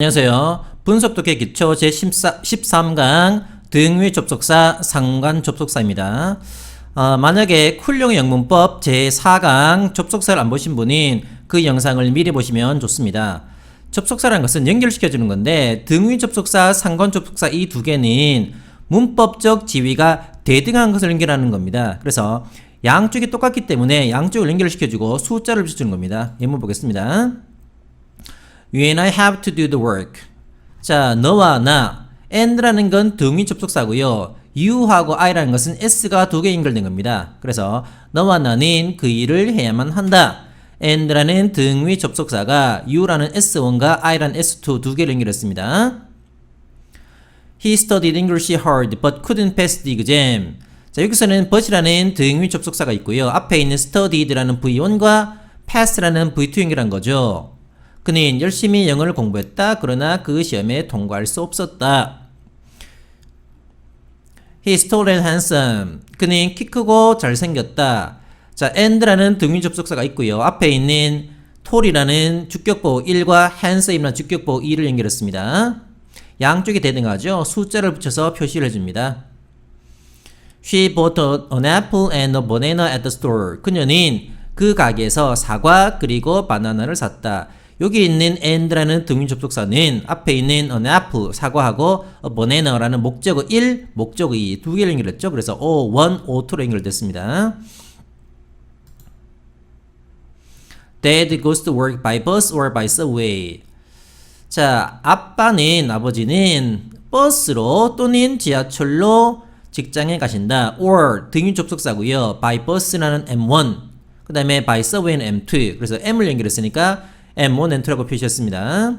안녕하세요. 분석독해 기초 제13강 등위 접속사 상관 접속사입니다. 어, 만약에 쿨용의 영문법 제4강 접속사를 안 보신 분은 그 영상을 미리 보시면 좋습니다. 접속사라는 것은 연결시켜주는 건데 등위 접속사, 상관 접속사 이 두 개는 문법적 지위가 대등한 것을 연결하는 겁니다. 그래서 양쪽이 똑같기 때문에 양쪽을 연결시켜주고 숫자를 붙여주는 겁니다. 예문 보겠습니다. When I have to do the work. 자, 너와 나. and라는 건 등위 접속사고요. you하고 I라는 것은 S가 두 개 연결된 겁니다. 그래서 너와 나는 그 일을 해야만 한다. and라는 등위 접속사가 you라는 S1과 I라는 S2 두 개를 연결했습니다. He studied English hard but couldn't pass the exam. 자, 여기서는 but이라는 등위 접속사가 있고요. 앞에 있는 studied라는 V1과 pass라는 V2 연결한 거죠. 그는 열심히 영어를 공부했다. 그러나 그 시험에 통과할 수 없었다. He is tall and handsome. 그는 키 크고 잘생겼다. 자, and라는 등위 접속사가 있고요. 앞에 있는 tall이라는 주격보 1과 handsome이라는 주격보 2를 연결했습니다. 양쪽이 대등하죠. 숫자를 붙여서 표시를 해줍니다. She bought an apple and a banana at the store. 그녀는 그 가게에서 사과 그리고 바나나를 샀다. 여기 있는 and라는 등위 접속사는 앞에 있는 an apple 사과하고 banana라는 목적어 1, 목적어 2 두 개를 연결했죠. 그래서 O1, O2로 연결됐습니다. Dad goes to work by bus or by subway. 자, 아빠는 아버지는 버스로 또는 지하철로 직장에 가신다. or 등위 접속사고요. by bus라는 M1. 그 다음에 by subway는 M2. 그래서 M을 연결했으니까 M1, M2라고 표시했습니다.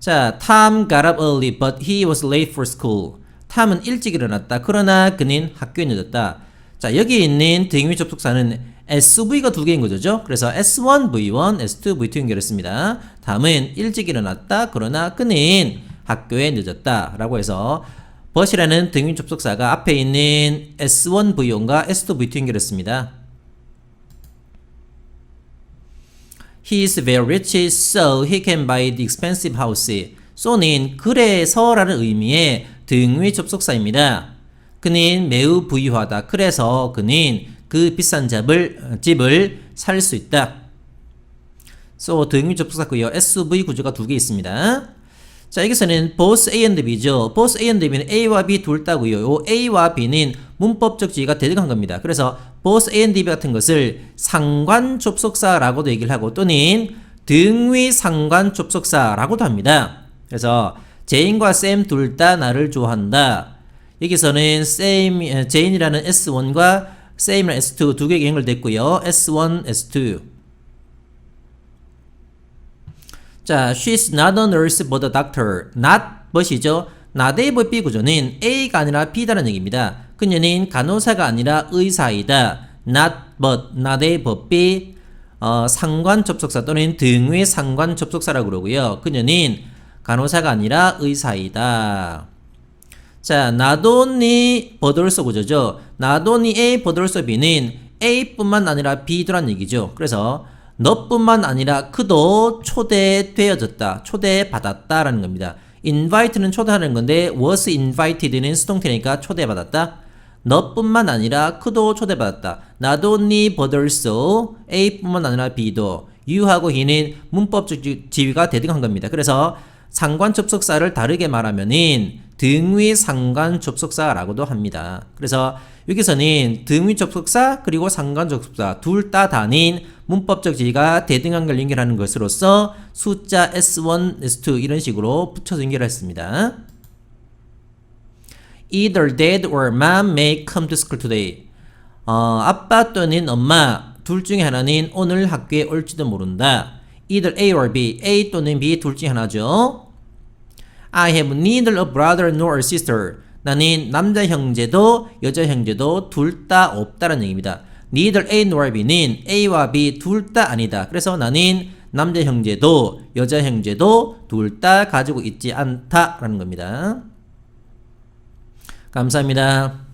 자, Tom got up early but he was late for school. 탐은 일찍 일어났다. 그러나 그는 학교에 늦었다. 자, 여기 있는 등위 접속사는 SV가 두 개인 거죠. 그래서 S1, V1, S2, V2 연결했습니다. 다음은 일찍 일어났다. 그러나 그는 학교에 늦었다. 라고 해서 but이라는 등위 접속사가 앞에 있는 S1, V1과 S2, V2 연결했습니다. He is very rich, so he can buy the expensive house. so는 그래서라는 의미의 등위 접속사입니다. 그는 매우 부유하다. 그래서 그는 그 비싼 집을, 집을 살 수 있다. so 등위 접속사고요. SV 구조가 두 개 있습니다. 자, 여기서는 both A and B죠. both A and B는 A와 B 둘 다고요. 요 A와 B는 문법적 지위가 대등한 겁니다. 그래서 both A and B 같은 것을 상관 접속사라고도 얘기를 하고 또는 등위 상관 접속사라고도 합니다. 그래서 제인과 쌤둘다 나를 좋아한다. 여기서는 쌤, 제인이라는 S1과 쌤이라는 S2 두 개가 연결됐고요. S1, S2. 자, she's not a nurse but a doctor. not but이죠. not but B 구조는 A가 아니라 B다는 얘기입니다. 그녀는 간호사가 아니라 의사이다. not but, not A but B. 어, 상관 접속사 또는 등위 상관 접속사라고 그러고요. 그녀는 간호사가 아니라 의사이다. 자, 나도니 버들서 구조죠. 나도니 A 버들서 B는 A뿐만 아니라 B도란 얘기죠. 그래서 너뿐만 아니라 그도 초대되어졌다. 초대받았다라는 겁니다. invite는 초대하는 건데 was invited는 수동태니까 초대받았다. 너뿐만 아니라 그도 초대받았다. 나도 니 버들소 A뿐만 아니라 B도 you하고 he는 문법적 지위가 대등한 겁니다. 그래서 상관 접속사를 다르게 말하면은 등위 상관 접속사라고도 합니다. 그래서 여기서는 등위 접속사 그리고 상관 접속사 둘다 다닌 문법적 지위가 대등한 걸 연결하는 것으로서 숫자 S1, S2 이런 식으로 붙여서 연결했습니다. Either dad or mom may come to school today. 어, 아빠 또는 엄마 둘 중에 하나는 오늘 학교에 올지도 모른다. Either A or B, A 또는 B 둘 중에 하나죠. I have neither a brother nor a sister. 나는 남자 형제도 여자 형제도 둘 다 없다는 얘기입니다. Neither A nor B는 A와 B 둘 다 아니다. 그래서 나는 남자 형제도 여자 형제도 둘 다 가지고 있지 않다라는 겁니다. 감사합니다.